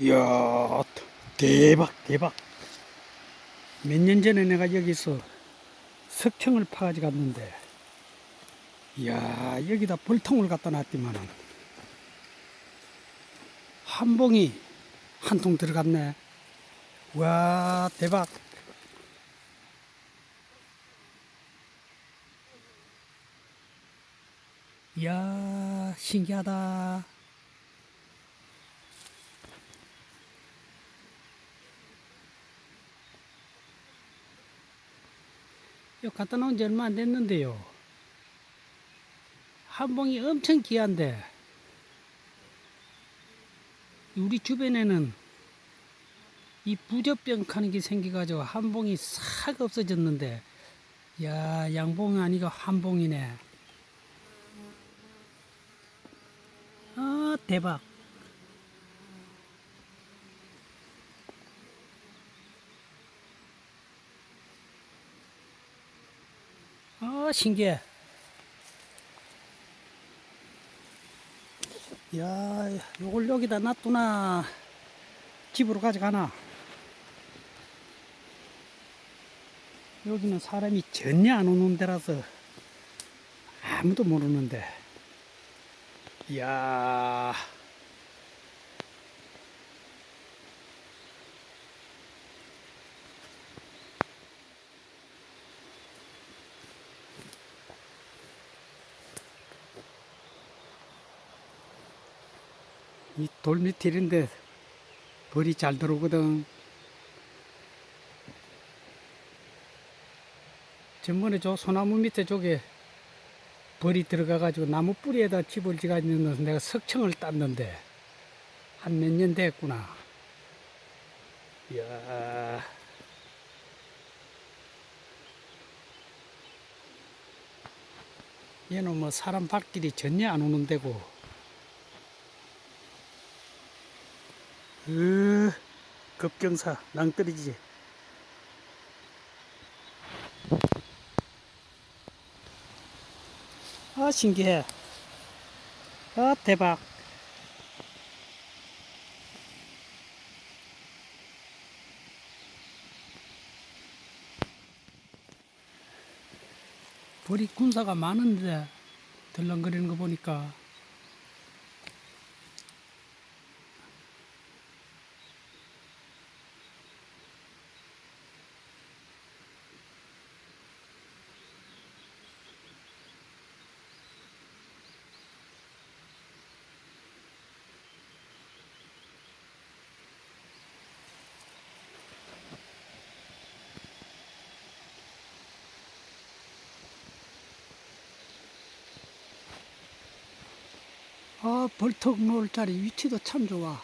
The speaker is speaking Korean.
이야, 대박, 대박. 몇 년 전에 내가 여기서 석청을 파가지고 갔는데, 이야, 여기다 벌통을 갖다 놨더만은, 한 봉이 한 통 들어갔네. 와, 대박. 이야, 신기하다. 갖다 놓은 지 얼마 안 됐는데요. 한 봉이 엄청 귀한데, 우리 주변에는 이 부적병 하는 게 생겨가지고 한 봉이 싹 없어졌는데, 야, 양봉이 아니고 한 봉이네. 아, 대박. 아, 신기해. 야, 요걸 여기다 놔두나. 집으로 가져가나. 여기는 사람이 전혀 안 오는 데라서 아무도 모르는데. 이야. 이 돌밑일인데 벌이 잘 들어오거든. 전번에 저 소나무 밑에 쪽에 벌이 들어가가지고 나무 뿌리에다 집을 지가 있는 내가 석청을 땄는데 한 몇 년 됐구나. 이야. 얘는 뭐 사람 발길이 전혀 안 오는 데고 으, 급경사 낭떠러지. 아 신기해. 아 대박. 벌이 군사가 많은데 덜렁거리는 거 보니까 아 벌떡 놓을 자리. 위치도 참 좋아